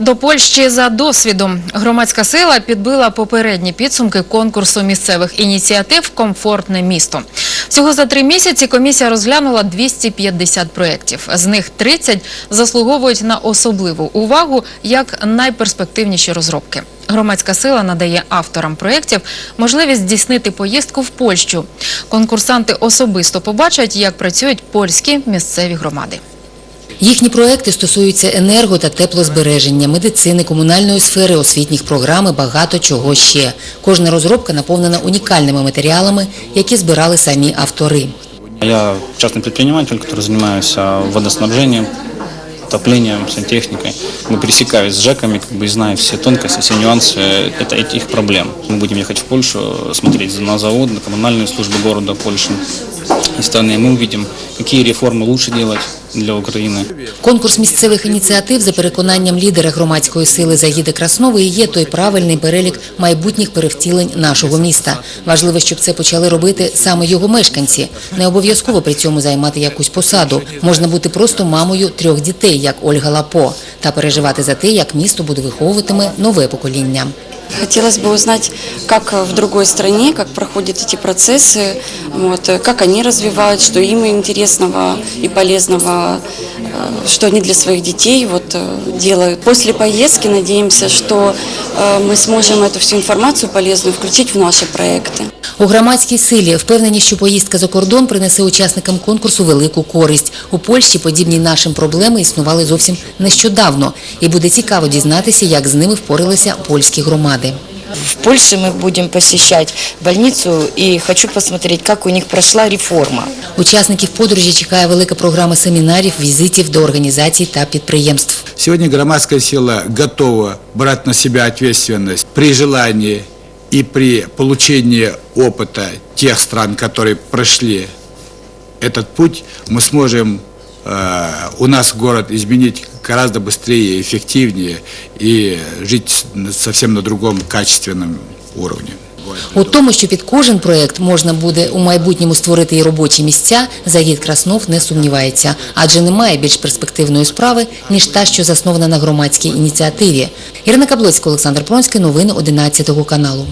До Польщі за досвідом громадська сила підбила попередні підсумки конкурсу місцевих ініціатив Комфортне місто. Всього за три місяці комісія розглянула 250 проєктів. З них 30 заслуговують на особливу увагу як найперспективніші розробки. Громадська сила надає авторам проєктів можливість здійснити поїздку в Польщу. Конкурсанти особисто побачать, як працюють польські місцеві громади. Їхні проекти стосуються енерго та теплозбереження, медицини, комунальної сфери, освітніх програм і багато чого ще. Кожна розробка наповнена унікальними матеріалами, які збирали самі автори. Я частный предприниматель, который занимаюсь а, водоснабжением, отоплением, сантехникой. Мы пересекаюсь с ЖЭКами как бы, и знаю все тонкости, все нюансы это, этих проблем. Мы будем ехать в Польшу, смотреть на завод, на коммунальные службы города Польши. И стороны мы увидим, какие реформы лучше делать для Украины. Конкурс місцевих ініціатив за переконанням лідера громадської сили Загіди Краснової є той правильний перелік майбутніх перевтілень нашого міста. Важливо, щоб це почали робити саме його мешканці. Не обов'язково при цьому займати якусь посаду. Можна бути просто мамою трьох дітей, як Ольга Лапо, та переживати за те, як місто буде виховуватиме нове покоління. Хотелось бы узнать, как в другой стране, как проходят эти процессы, вот, как они развивают, что им интересного и полезного, э, что они для своих детей вот, э, делают. После поездки надеемся, что э, мы сможем эту всю информацию полезную включить в наши проекты. У громадській силі впевнені, що поїздка за кордон принесе учасникам конкурсу велику користь. У Польщі подібні нашим проблеми існували зовсім нещодавно. І буде цікаво дізнатися, як з ними впоралися польські громади. В Польше мы будем посещать больницу и хочу посмотреть, как у них прошла реформа. Учасників подорожі чекає велика програма семінарів, візитів до організацій та підприємств. Сегодня громадская сила готова брать на себя ответственность при желании и при получении опыта тех стран, которые прошли этот путь, мы сможем э, у нас город изменить гораздо быстрее эффективнее и жить совсем на другом качественном уровне. У тому, що під кожен проект можна буде у майбутньому створити і робочі місця, Загід Краснов не сумнівається, адже немає більш перспективної справи, ніж та, що заснована на громадській ініціативі. Ірина Каблоцька, Олександр Пронський, новини 11 каналу.